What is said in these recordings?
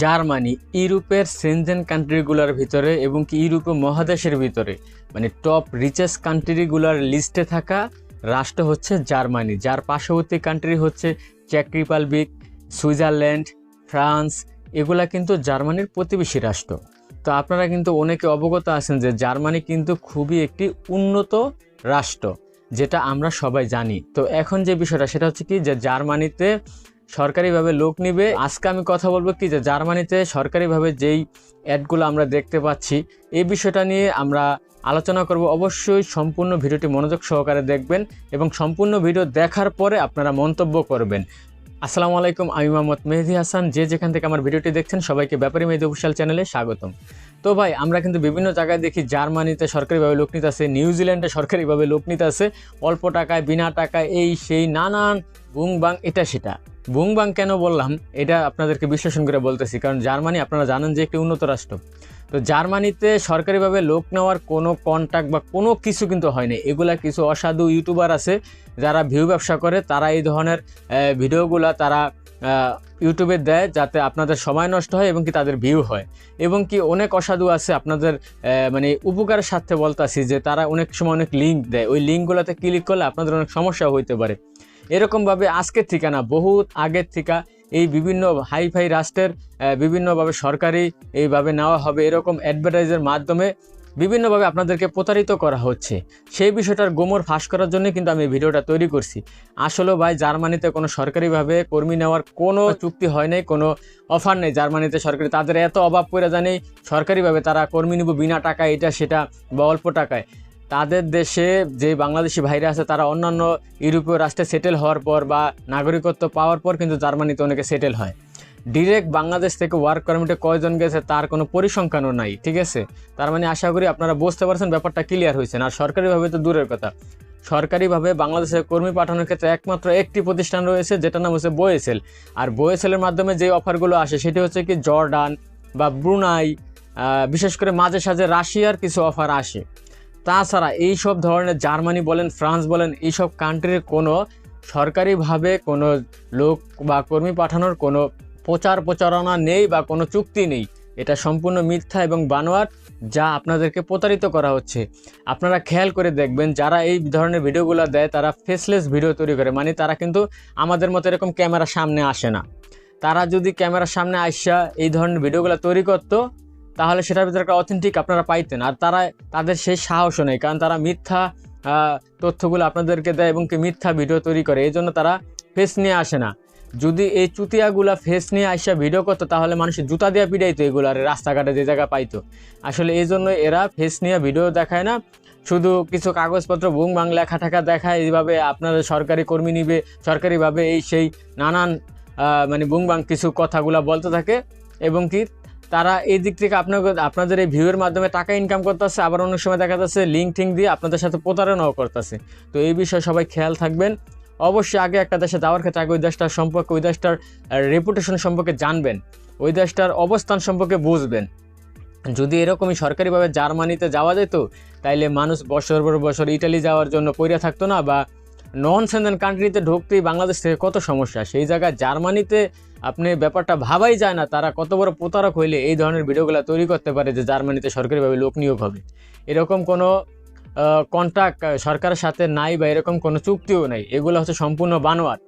Germany, ইউরোপের Shenzhen কান্ট্রিগুলোর ভিতরে এবং কি ইউরোপীয় মহাদেশের ভিতরে মানে টপ রিচেস্ট কান্ট্রিগুলোর লিস্টে থাকা রাষ্ট্র হচ্ছে জার্মানি, যার পার্শ্ববর্তী কান্ট্রি হচ্ছে চেক রিপাবলিক, সুইজারল্যান্ড, ফ্রান্স, এগুলা কিন্তু জার্মানির প্রতিবেশী রাষ্ট্র। তো আপনারা কিন্তু অনেকে অবগত আছেন যে জার্মানি কিন্তু খুবই একটি উন্নত রাষ্ট্র, যেটা আমরা সবাই জানি। তো এখন যে বিষয়টা, সেটা হচ্ছে কি যে জার্মানিতে সরকারিভাবে লোক নিবে। আজকে আমি কথা বলব কি যে জার্মানিতে সরকারিভাবে যেই অ্যাডগুলো আমরা দেখতে পাচ্ছি, এই বিষয়টা নিয়ে আমরা আলোচনা করব। অবশ্যই সম্পূর্ণ ভিডিওটি মনোযোগ সহকারে দেখবেন এবং সম্পূর্ণ ভিডিও দেখার পরে আপনারা মন্তব্য করবেন। আসসালামু আলাইকুম, আমি মোহাম্মদ মেহেদি হাসান। যে যেখান থেকে আমার ভিডিওটি দেখছেন, সবাইকে ব্যাপারী মেহেদি অফিসিয়াল চ্যানেলে স্বাগতম। তো ভাই, আমরা কিন্তু বিভিন্ন জায়গায় দেখি জার্মানিতে সরকারিভাবে লোক নিতে আছে নিউজিল্যান্ডে সরকারিভাবে লোক নিতে আছে অল্প টাকায়, বিনা টাকায়, এই সেই নানান বুং বাং এটা সেটা। বুং বাং কেন বললাম? এটা আপনাদেরকে বিশ্লেষণ করে বলতেছি, কারণ জার্মানি, আপনারা জানেন যে একটি উন্নত রাষ্ট্র। তো জার্মানিতে সরকারিভাবে লোক নেওয়ার কোনো কন্ট্যাক্ট বা কোনো কিছু কিন্তু হয়নি। এগুলা কিছু অসাধু ইউটিউবার আছে, যারা ভিউ ব্যবসা করে, তারা এই ধরনের ভিডিওগুলা তারা ইউটিউবে দেয় যাতে আপনাদের সময় নষ্ট হয় এবং কি তাদের ভিউ হয়। এবং কি অনেক অসাধু আছে আপনাদের মানে উপকারের স্বার্থে বলতাছি যে তারা অনেক সময় অনেক লিঙ্ক দেয়। ওই লিঙ্কগুলোতে ক্লিক করলে আপনাদের অনেক সমস্যা হইতে পারে। এরকমভাবে আজকের থেকে না বহুত আগের থেকে এই বিভিন্ন হাই ফাই রাষ্ট্রের বিভিন্নভাবে সরকারি এইভাবে নেওয়া হবে এরকম অ্যাডভার্টাইজের মাধ্যমে বিভিন্নভাবে আপনাদেরকে প্রতারিত করা হচ্ছে। সেই বিষয়টার গোমর ফাঁস করার জন্য কিন্তু আমি ভিডিওটা তৈরি করছি। আসলে ভাই, জার্মানিতে কোনো সরকারিভাবে কর্মী নেওয়ার কোনো চুক্তি হয় নাই, কোনো অফার নেই জার্মানিতে সরকারি। তাদের এত অভাব পড়ে জানি সরকারিভাবে তারা কর্মী নিব বিনা টাকায়, এটা সেটা বা অল্প টাকায়। তাদের দেশে যে বাংলাদেশি ভাইরা আছে, তারা অন্যান্য ইউরোপীয় রাষ্ট্রে সেটেল হওয়ার পর বা নাগরিকত্ব পাওয়ার পর কিন্তু জার্মানিতে অনেকে সেটেল হয়। ডিরেক্ট বাংলাদেশ থেকে ওয়ার্ক পারমিটে কয়জন গেছে তার কোনো পরিসংখ্যানও নাই, ঠিক আছে? তার মানে আশা করি আপনারা বুঝতে পারছেন ব্যাপারটা ক্লিয়ার হয়েছে। আর সরকারিভাবে তো দূরের কথা। সরকারিভাবে বাংলাদেশের কর্মী পাঠানোর ক্ষেত্রে একমাত্র একটি প্রতিষ্ঠান রয়েছে, যেটার নাম হচ্ছে বোয়েসেল আর বোয়েসেলের মাধ্যমে যে অফারগুলো আসে, সেটি হচ্ছে কি জর্ডান বা ব্রুনাই বিশেষ করে মাঝে সাঝে রাশিয়ার কিছু অফার আসে। তাছাড়া এই সব ধরনের জার্মানি বলেন, ফ্রান্স বলেন এইসব কান্ট্রির কোনো সরকারিভাবে কোনো লোক বা কর্মী পাঠানোর কোনো প্রচার প্রচারণা নেই বা কোনো চুক্তি নেই। এটা সম্পূর্ণ মিথ্যা এবং বানোয়াট যা আপনাদেরকে প্রতারিত করা হচ্ছে। আপনারা খেয়াল করে দেখবেন, যারা এই ধরনের ভিডিওগুলো দেয়, তারা ফেসলেস ভিডিও তৈরি করে মানে তারা কিন্তু আমাদের মতো এরকম ক্যামেরার সামনে আসে না। তারা যদি ক্যামেরার সামনে আসা এই ধরনের ভিডিওগুলো তৈরি করতো তাহলে সেটার ভিতরে একটা অথেন্টিক আপনারা পাইতেন। আর তারা তাদের সেই সাহসও নেই, কারণ তারা মিথ্যা তথ্যগুলো আপনাদেরকে দেয় এবং কি মিথ্যা ভিডিও তৈরি করে। এই জন্য তারা ফেস নিয়ে আসে না। যদি এই চুতিয়াগুলা ফেস নিয়ে আসা ভিডিও করতো, তাহলে মানুষের জুতা দিয়ে পিটাইতো এগুলো, আর রাস্তাঘাটে যে জায়গায় পাইতো। আসলে এই জন্য এরা ফেস নিয়ে ভিডিও দেখায় না। শুধু কিছু কাগজপত্র, বুং বাং, লেখা ঠাকা দেখায়, এইভাবে আপনাদের সরকারি কর্মী নিবে, সরকারিভাবে এই সেই নানান মানে বুং বাং কিছু কথাগুলা বলতে থাকে। এবং কি তারা এই দিক থেকে আপনাকে আপনাদের এই ভিউয়ের মাধ্যমে টাকা ইনকাম করতেছে, আবার অনেক সময় দেখা যাচ্ছে লিঙ্ক টিঙ্ক দিয়ে আপনাদের সাথে প্রতারণাও করতেছে। তো এই বিষয়ে সবাই খেয়াল থাকবেন। অবশ্যই আগে একটা দেশে যাওয়ার ক্ষেত্রে আগে ওই দেশটার সম্পর্কে ওই দেশটার রেপুটেশন সম্পর্কে জানবেন। ওই দেশটার অবস্থান সম্পর্কে বুঝবেন। যদি এরকমই সরকারিভাবে জার্মানিতে যাওয়া যেত, তাইলে মানুষ বছর পর বছর ইটালি যাওয়ার জন্য পইরা থাকতো না, বা নন সেন্ডেন কান্ট্রিতে ঢুকতেই বাংলাদেশ থেকে কত সমস্যা। সেই জায়গায় জার্মানিতে আপনি ব্যাপারটা ভাবাই যায় না, তারা কত বড় প্রতারক হইলে এই ধরনের ভিডিওগুলো তৈরি করতে পারে যে জার্মানিতে সরকারিভাবে লোক নিয়োগ হবে। এরকম কোনো কন্ট্রাক্ট সরকারের সাথে নাই বা এরকম কোনো চুক্তিও নাই। এগুলো হচ্ছে সম্পূর্ণ বানোয়ার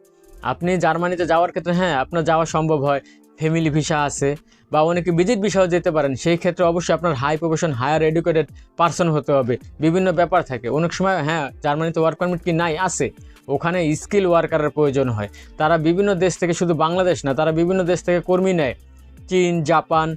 আপনি জার্মানিতে যাওয়ার ক্ষেত্রে হ্যাঁ আপনার যাওয়া সম্ভব হয়। ফ্যামিলি ভিসা আছে বা অনেকে ভিজিট ভিসাও যেতে পারেন। সেই ক্ষেত্রে অবশ্যই আপনার high profession higher educated person হতে হবে। বিভিন্ন ব্যাপার থাকে। অনেক সময় হ্যাঁ জার্মানিতে ওয়ার্ক পারমিট কি নাই, আছে। ওখানে স্কিল ওয়ার্কারের প্রয়োজন হয়। তারা বিভিন্ন দেশ থেকে শুধু বাংলাদেশ না, তারা বিভিন্ন দেশ থেকে কর্মী নেয়। চীন, জাপান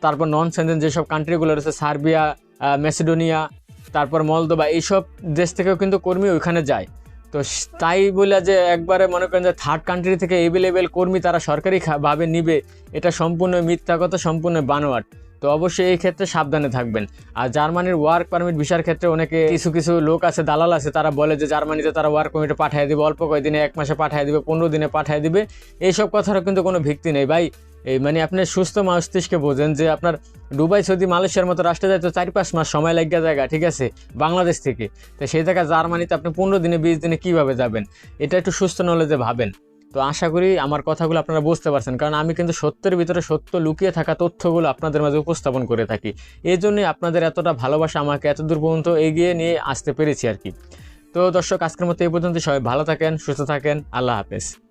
তারপর নন সেন্ডেন যেসব কান্ট্রিগুলো রয়েছে, সার্বিয়া মেসিডোনিয়া, তারপর মলদোবা এইসব দেশ থেকেও কিন্তু কর্মী ওইখানে যায়। তো তাই বলে যে একবারে মনে করেন যে থার্ড কান্ট্রি থেকে এভেলেবেল কর্মী তারা সরকারি খা- ভাবে নিবে, এটা সম্পূর্ণ মিথ্যা কথা, সম্পূর্ণ বানোয়াট। তো অবশ্যই এই ক্ষেত্রে সাবধানে থাকবেন। আর জার্মানির ওয়ার্ক পারমিট ভিসার ক্ষেত্রে অনেকে কিছু কিছু লোক আছে, দালাল আছে, তারা বলে যে জার্মানিতে তারা ওয়ার্ক পারমিটে পাঠিয়ে দিবে, অল্প কয়েকদিনে এক মাসে পাঠিয়ে দিবে, পনেরো দিনে পাঠিয়ে দিবে। এইসব কথারও কিন্তু কোনো ভিত্তি নেই। ভাই এই মানে আপনি সুস্থ মস্তিষ্কে বোঝেন যে আপনার দুবাই, সৌদি, মালয়েশিয়ার মতো রাষ্ট্রে যায় তো চার পাঁচ মাস সময় লাগিয়ে জায়গা, ঠিক আছে? বাংলাদেশ থেকে। তো সেই জায়গায় জার্মানিতে আপনি পনেরো দিনে, বিশ দিনে কীভাবে যাবেন? এটা একটু সুস্থ নলেজে ভাবেন। তো আশা করি আমার কথাগুলো আপনারা বুঝতে পারছেন। কারণ আমি কিন্তু সত্যের ভিতরে সত্য লুকিয়ে থাকা তথ্যগুলো আপনাদের মাঝে উপস্থাপন করে থাকি। এই জন্যই আপনাদের এতটা ভালোবাসা আমাকে এত দূর পর্যন্ত এগিয়ে নিয়ে আসতে পেরেছি আর কি। তো দর্শক, আজকের মতো এই পর্যন্ত সবাই ভালো থাকেন, সুস্থ থাকেন। আল্লাহ হাফেজ।